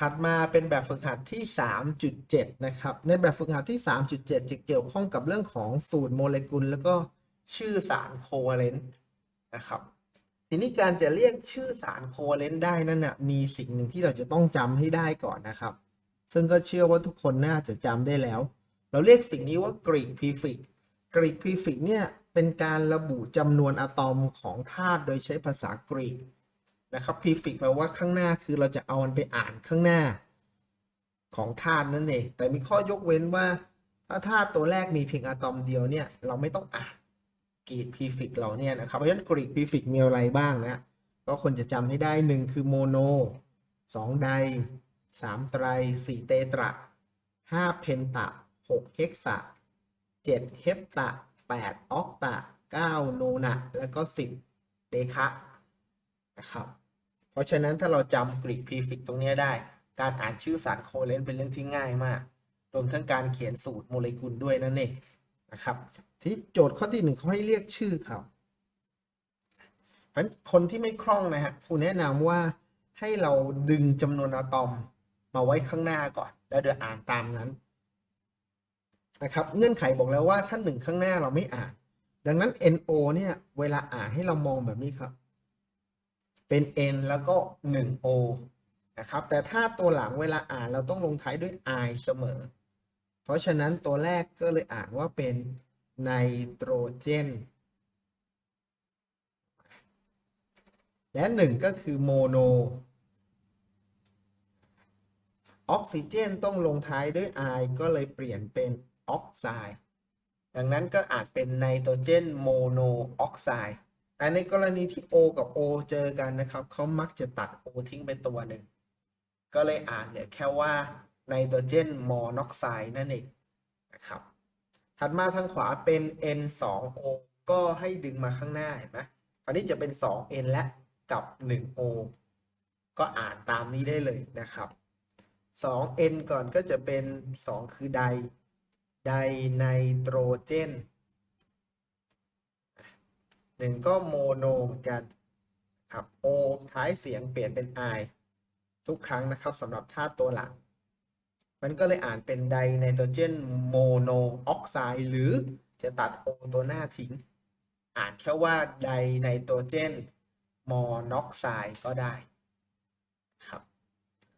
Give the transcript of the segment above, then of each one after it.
ถัดมาเป็นแบบฝึกหัดที่ 3.7 นะครับ ในแบบฝึกหัดที่ 3.7 จะเกี่ยวข้องกับเรื่องของสูตรโมเลกุล แล้วก็ชื่อสารโคเวเลนต์นะครับ ทีนี้การจะเรียกชื่อสารโคเวเลนต์ได้นั่นนะมีสิ่งหนึ่งที่เราจะต้องจำให้ได้ก่อนนะครับ ซึ่งก็เชื่อว่าทุกคนน่าจะจำได้แล้ว เราเรียกสิ่งนี้ว่ากรีกพีฟิกกรีกพีฟิกเนี่ยเป็นการระบุจำนวนอะตอมของธาตุโดยใช้ภาษากรีก นะครับพีฟิกแปลว่าข้างหน้าคือเราจะเอามันไปอ่านข้างหน้า ของธาตุนั่นเอง แต่มีข้อยกเว้นว่า ถ้าธาตุตัวแรกมีเพียงอะตอมเดียวเนี่ย เราไม่ต้องอ่านกรีกพีฟิกเราเนี่ยนะครับ เพราะฉะนั้นกรีกพีฟิกมีอะไรบ้างนะ ก็คนจะจำให้ได้หนึ่งคือโมโนสองไดสามไตรสี่เตตระห้าเพนตะหกเฮกซะเจ็ดเฮปตะแปดออกตะเก้าโนนะ แล้วก็สิบเดคะนะครับ ราะฉะนั้นถ้าเราจำกรีกพีฟิกตรงนี้ได้ การอ่านชื่อสารโคเลนเป็นเรื่องที่ง่ายมากรวมทั้งการเขียนสูตรโมเลกุลด้วยนั่นเองนะครับ ที่โจทย์ข้อที่หนึ่งเขาให้เรียกชื่อเขาเพราะฉะนั้นคนที่ไม่คล่องนะฮะครูแนะนำว่าให้เราดึงจำนวนอะตอมมาไว้ข้างหน้าก่อน แล้วเดี๋ยวอ่านตามนั้นนะครับ เงื่อนไขบอกแล้วว่าถ้าหนึ่งข้างหน้าเราไม่อ่าน ดังนั้น NO เนี่ย เวลาอ่านให้เรามองแบบนี้ครับ เป็น n แล้วก็ 1o นะครับ แต่ถ้าตัวหลังเวลาอ่านเราต้องลงท้ายด้วย i เสมอ เพราะฉะนั้นตัวแรกก็เลยอ่านว่าเป็นไนโตรเจน และหนึ่งก็คือโมโน ออกซิเจนต้องลงท้ายด้วย i ก็เลยเปลี่ยนเป็นออกไซด์ ดังนั้นก็อาจเป็นไนโตรเจนโมโนออกไซด์ แต่ในกรณีที่ O กับ O เจอกันนะครับ เขามักจะตัด O ทิ้งไปตัวหนึ่ง ก็เลยอ่านเนี่ยแค่ว่าไนโตรเจนมอนอกไซด์นั่นเองนะครับ ถัดมาทางขวาเป็น N2O ก็ให้ดึงมาข้างหน้าเห็นไหมคราวนี้จะเป็น 2N และกับ 1O ก็อ่านตามนี้ได้เลยนะครับ 2N ก่อนก็จะเป็น 2 คือได ไดไนโตรเจน หนึ่งก็โมโนเหมือนกันครับ O ท้ายเสียงเปลี่ยนเป็น I ทุกครั้งนะครับสำหรับธาตุตัวหลัง มันก็เลยอ่านเป็นไดไนโตรเจนโมโนออกไซด์หรือจะตัด O ตัวหน้าทิ้ง อ่านแค่ว่าไดไนโตรเจนมอนอกไซด์ก็ได้ครับ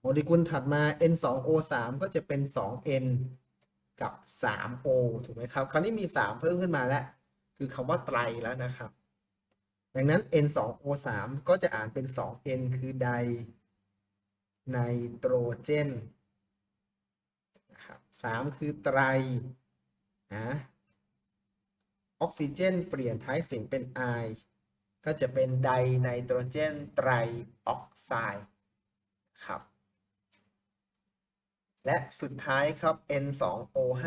โมเลกุลถัดมา N2O3 ก็จะเป็น 2N กับ 3O ถูกไหมครับ คราวนี้มี 3 เพิ่มขึ้นมาแล้ว คือคำว่าไตรแล้วนะครับ ดังนั้น N2O3 ก็จะอ่านเป็น 2N คือไดไนโตรเจนนะครับ3คือไตรนะออกซิเจนเปลี่ยนท้ายเสียงเป็น I ก็จะเป็นไดไนโตรเจนไตรออกไซด์ครับและสุดท้ายครับ N2O5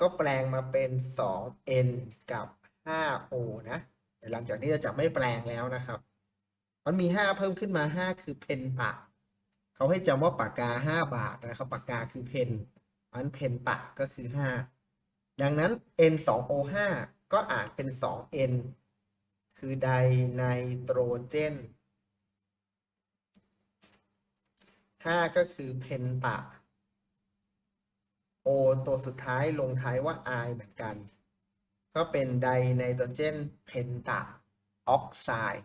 ก็แปลงมาเป็น 2N กับ 5O นะ เดี๋ยวหลังจากนี้จะไม่แปลงแล้วนะครับ มันมี 5 เพิ่มขึ้นมา 5 คือเพนตะเขาให้จำว่าปากกา 5 บาทนะครับ ปากกาคือเพนอันเพนตะก็คือ 5 ดังนั้น N2O5 ก็อ่านเป็น 2N คือไดไนโตรเจน 5 ก็คือเพนตะ O ตัวสุดท้ายลงท้ายว่า I เหมือนกัน ก็เป็นไดไนโตรเจนเพนตาออกไซด์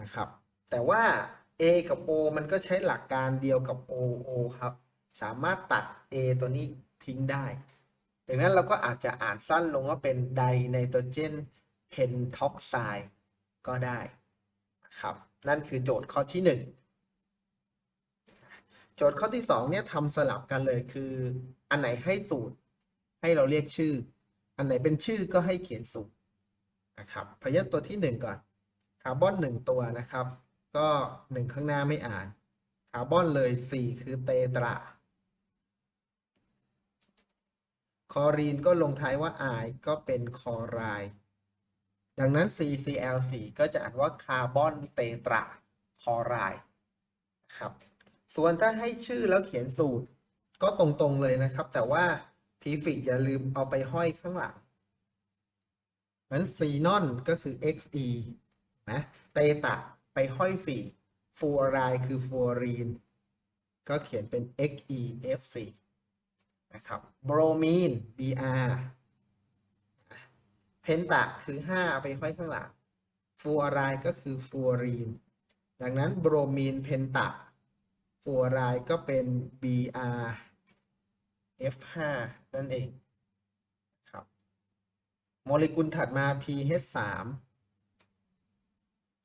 นะครับ แต่ว่า A กับ O มันก็ใช้หลักการเดียวกับ OO ครับ สามารถตัด A ตัวนี้ทิ้งได้ ดังนั้นเราก็อาจจะอ่านสั้นลงว่าเป็นไดไนโตรเจนเพนท็อกไซด์ก็ได้นะครับ นั่นคือโจทย์ข้อที่ 1 โจทย์ข้อที่ 2 เนี่ยทำสลับกันเลยคือ อันไหนให้สูตรให้เราเรียกชื่อ อันไหนเป็นชื่อก็ให้เขียนสูตรนะครับพยัญชนะตัวที่ 1 ก่อนคาร์บอน1ตัวนะครับ ก็ 1 ข้างหน้าไม่อ่านคาร์บอนเลย 4 คือเตตราคอรีนก็ลงท้ายว่า I ก็เป็นคอรด์ดังนั้น CCl4 ก็จะอ่านว่าคาร์บอนเตตราคอรด์นะครับ ส่วนถ้าให้ชื่อแล้วเขียนสูตรก็ตรงๆเลยนะครับ แต่ว่า พีฟิกอย่าลืมเอาไปห้อยข้างหลังนั้นซีนอนก็คือ xe นะเตตะไปห้อย 4 ฟูออไรคือฟูออรีน ก็เขียนเป็น XeF4 นะครับโบรมีน Br เพนตะคือ 5 เอาไปห้อยข้างหลัง ฟูออไรก็คือฟูออรีน ดังนั้นโบรมีนเพนตะฟูออไรก็เป็น Br F5 นั่นเองครับโมเลกุลถัดมา pH3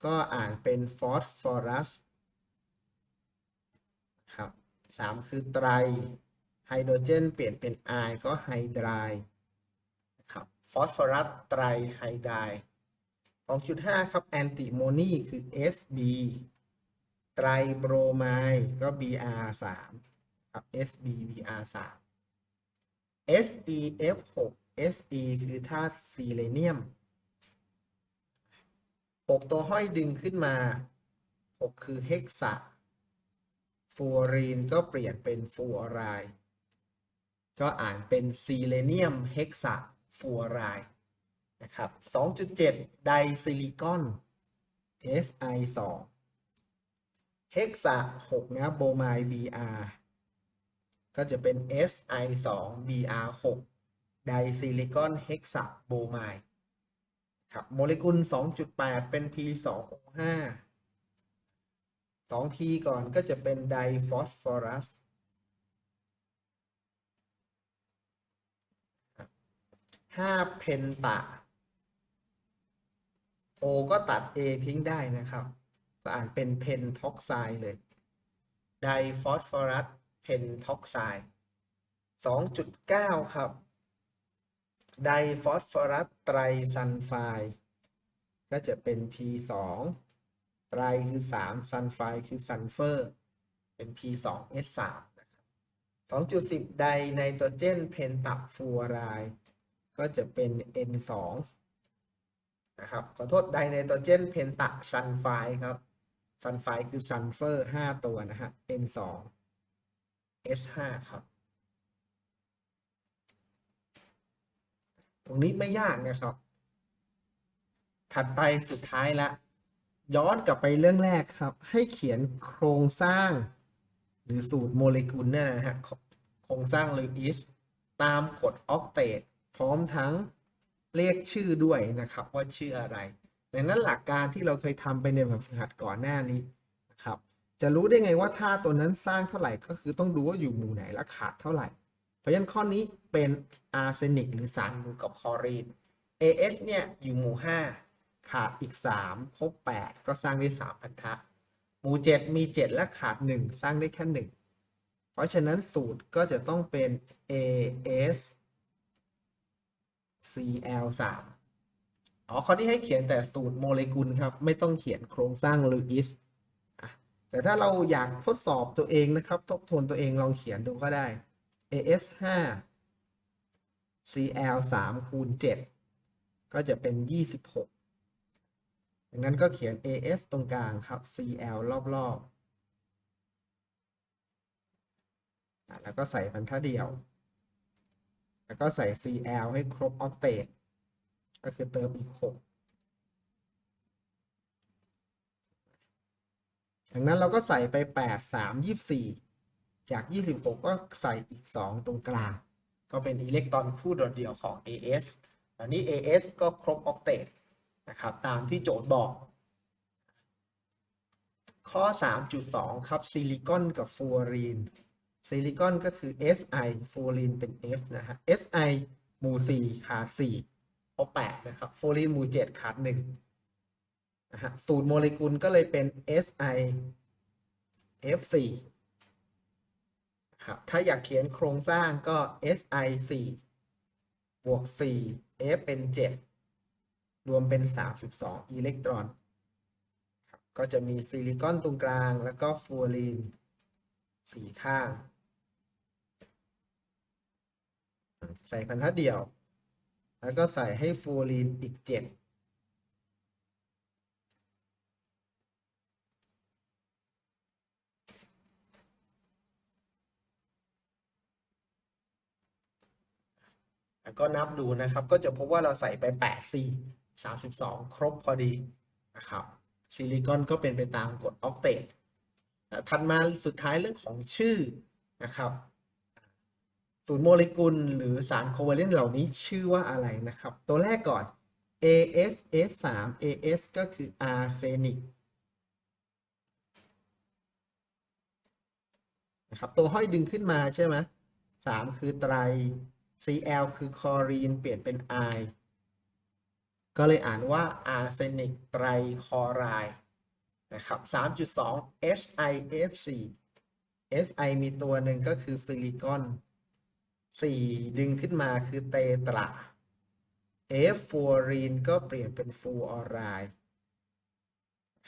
ก็อ่านเป็นฟอสฟอรัสครับสามคือไตรไฮโดรเจนเปลี่ยนเป็นไอก็ไฮไดรนะครับฟอสฟอรัสไตรไฮไดร์2.5 ครับแอนติโมนีคือ SB ไตรโบรไมด์ก็ Br3 ครับ SB Br3 SeF6 Se คือธาตุซีเลเนียม 6 ตัวห้อยดึงขึ้นมา 6 คือเฮกซาฟูออรีนก็เปลี่ยนเป็นฟูออไรด์ก็อ่านเป็นซีเลเนียมเฮกซาฟูออไรด์นะครับ 2.7 ไดซิลิคอน Si2 เฮกซา6นะโบไมด์ Br ก็จะเป็น Si2 Br6 ไดซิลิคอนเฮกซาโบไมด์ครับโมเลกุล 2.8 เป็น P2O5 2P ก่อนก็จะเป็นไดฟอสฟอรัส5เพนตะ O ก็ตัด A ทิ้งได้นะครับ ก็อ่านเป็นเพนท็อกไซด์เลย ไดฟอสฟอรัส นท็อกไซด์2.9 ครับไดฟอสฟอรัสไตรซัลไฟด์ก็จะเป็น P2 ไตรคือ 3 ซัลไฟคือซัลเฟอร์เป็น P2S3 นะครับ2.10 ไดไนโตรเจนเพนตับฟูไรด์ก็จะเป็น N2 นะครับขอโทษไดไนโตรเจนเพนตับซัลไฟด์ครับซัลไฟคือซัลเฟอร์ 5 ตัวนะฮะ N2 S5 ครับ ตรงนี้ไม่ยากนะครับ ถัดไปสุดท้ายละ ย้อนกลับไปเรื่องแรกครับ ให้เขียนโครงสร้าง หรือสูตรโมเลกุลเนี่ยนะฮะโครงสร้างลูอิสตามกฎออกเตตพร้อมทั้งเรียกชื่อด้วยนะครับ ว่าชื่ออะไรดังนั้นหลักการที่เราเคยทำไปในแบบฝึกหัดก่อนหน้านี้ จะรู้ได้ไงว่าท่าตัวนั้นสร้างเท่าไหร่ก็คือต้องดูว่าอยู่หมู่ไหนและขาดเท่าไหร่ เพราะฉะนั้นข้อนี้เป็นอาร์เซนิกหรือสารมูกับคอรีน AS เนี่ยอยู่หมู่ 5 ขาดอีก 3 ครบ 8 ก็สร้างได้ 3 พันธะ หมู่ 7 มี 7 และขาด 1 สร้างได้แค่ 1 เพราะฉะนั้นสูตรก็จะต้องเป็น AS Cl3 อ๋อข้อที่ให้เขียนแต่สูตรโมเลกุลครับ ไม่ต้องเขียนโครงสร้างลูอิส แต่ถ้าเราอยากทดสอบตัวเองนะครับ ทบทวนตัวเองลองเขียนดูก็ได้ AS 5 CL 3คูณ7ก็จะเป็น 26 ดังนั้นก็เขียน AS ตรงกลางครับ CL รอบๆอะแล้วก็ใส่บรรทัดเดียว แล้วก็ใส่ CL ให้ครบออกเตตก็คือเติมอีก 6 ดังนั้นเราก็ใส่ไป 8 3 24 จาก 26 ก็ใส่อีก 2 ตรงกลาง ก็เป็นอิเล็กตรอนคู่โดดเดี่ยวของ AS อันนี้ AS ก็ครบออกเตตนะครับตามที่โจทย์บอก ข้อ 3.2 ครับซิลิคอนกับฟลูออรีนซิลิคอนก็คือ Si ฟลูออรีนเป็น F นะฮะ Si หมู่ 4 ขาด4ครบ8นะครับฟลูออรีนหมู่ 7 ขาด1นะฮะ สูตรโมเลกุลก็เลยเป็น Si F4 ครับถ้าอยากเขียนโครงสร้างก็ Si 4 บวก 4 F เป็น 7 รวมเป็น 32 อิเล็กตรอนก็จะมีซิลิคอนตรงกลางแล้วก็ฟลูออรีนสี่ข้าง ใส่พันธะเดี่ยว แล้วก็ใส่ให้ฟลูออรีนอีก 7 ก็นับดูนะครับ ก็จะพบว่าเราใส่ไป8 4 32 ครบพอดีนะครับซิลิคอนก็เป็นไปตามกฎออกเตตถัดมาสุดท้ายเรื่องของชื่อนะครับศูนย์โมเลกุลหรือสารโคเวเลนต์เหล่านี้ชื่อว่าอะไรนะครับ ตัวแรกก่อน ASS 3 AS ก็คืออาร์เซนิกนะครับตัวห้อยดึงขึ้นมาใช่ไหมสามคือไตร Cl คือคลอรีนเปลี่ยนเป็นไอก็เลยอ่านว่าอาร์เซนิกไตรคลอไรด์นะครับ 3.2 SiF4 Si มีตัวหนึ่งก็คือซิลิคอนสี่ดึงขึ้นมาคือเตตราเอฟฟูรีนก็เปลี่ยนเป็นฟูออไรด์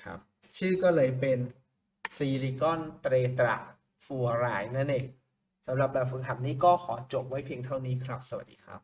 ครับ ชื่อก็เลยเป็นซิลิคอนเตตราฟูออไรด์นั่นเอง สำหรับแบบฝึกหัดนี้ก็ขอจบไว้เพียงเท่านี้ครับ สวัสดีครับ